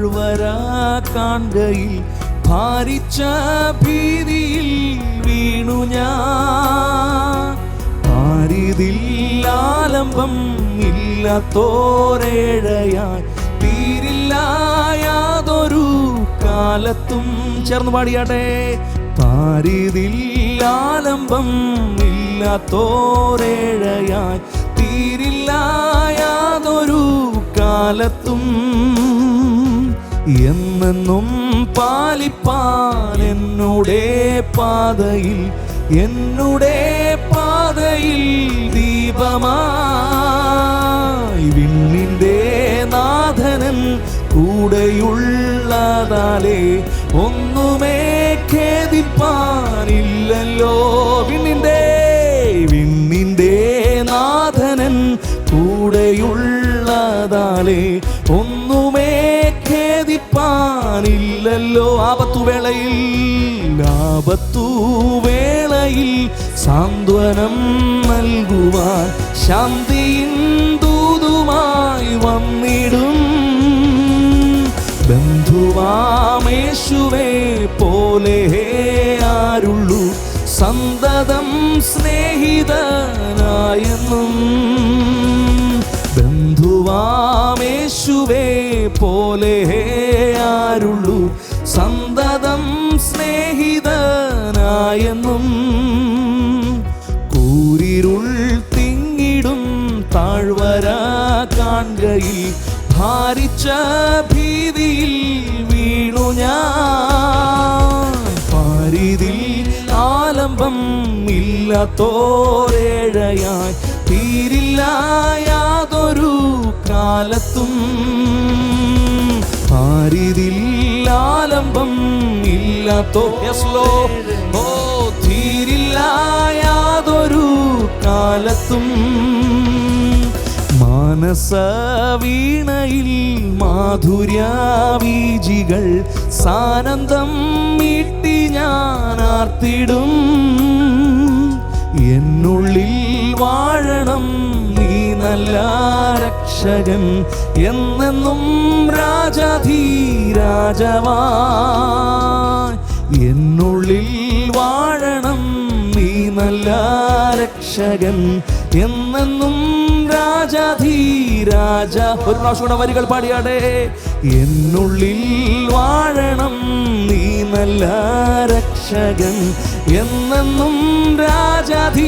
താഴ്വര ഭാരിച്ച ഭീതിയിൽ വീണു ഞാൻ. പാരിതിൽ ഇല്ല ഇല്ലാത്തോരേഴയായി തീരില്ല യാതൊരു കാലത്തും. ചേർന്ന് പാടിയാട്ടെ. പാരിതിൽ ഇല്ല ഇല്ലാത്തോരേഴയായി തീരില്ല യാതൊരു കാലത്തും എന്നെന്നും പാലിപ്പാൻ എന്നുടെ പാതയിൽ എന്നുടെ പാതയിൽ ദീപമായി വിണ്ണിന്റെ നാഥനൻ കൂടെയുള്ളതാലേ ഒന്നുമേ ഖേദിപ്പാനില്ലല്ലോ. കൂടെയുള്ളതാലേ ഒന്നുമേ ഖേദിപ്പാനില്ലല്ലോ. ആപത്തുവേളയിൽ ആപത്തുവേളയിൽ സാന്ത്വനം നൽകുവാൻ ശാന്തിയിൻ ദൂതുമായി വന്നിടും. ബന്ധുവാമേശുവേ പോലെ ആരുള്ളൂ. സന്തതം സ്നേഹിതനായെന്നും പോലെ ആരുള്ളൂ. സന്തതം സ്നേഹിതനായെന്നും കൂരിരുൾ തിങ്ങിടും താഴ്വര കാണുകയിൽ ഭാരിച്ച ഭീതിയിൽ വീണു ഞാൻ. പരിതിൽ ആലംബം ഇല്ലാത്തോരേഴയായി. തീരില്ല യാതൊരു കാലത്തും ആരിതില്ലാലംബം ഇല്ലാത്തോ ഓ തീരില്ല യാതൊരു കാലത്തും മാനസ വീണയിൽ മാധുര്യാവീജികൾ സാനന്ദം മീട്ടി ഞാൻ ആർത്തിടും എന്നുള്ളിൽ വാഴണം നീ നല്ല രക്ഷകൻ എന്നെന്നും രാജധീരാജവാ എന്നുള്ളിൽ വാഴണം നീ നല്ല രക്ഷകൻ എന്നെന്നും രാജാധീരാജ. ഒരു പ്രാവശ്യം വരികൾ പാടിയാടേ. എന്നുള്ളിൽ വാഴണം നീ നല്ല രക്ഷകൻ എന്നെന്നും രാജാധീരാജാവാ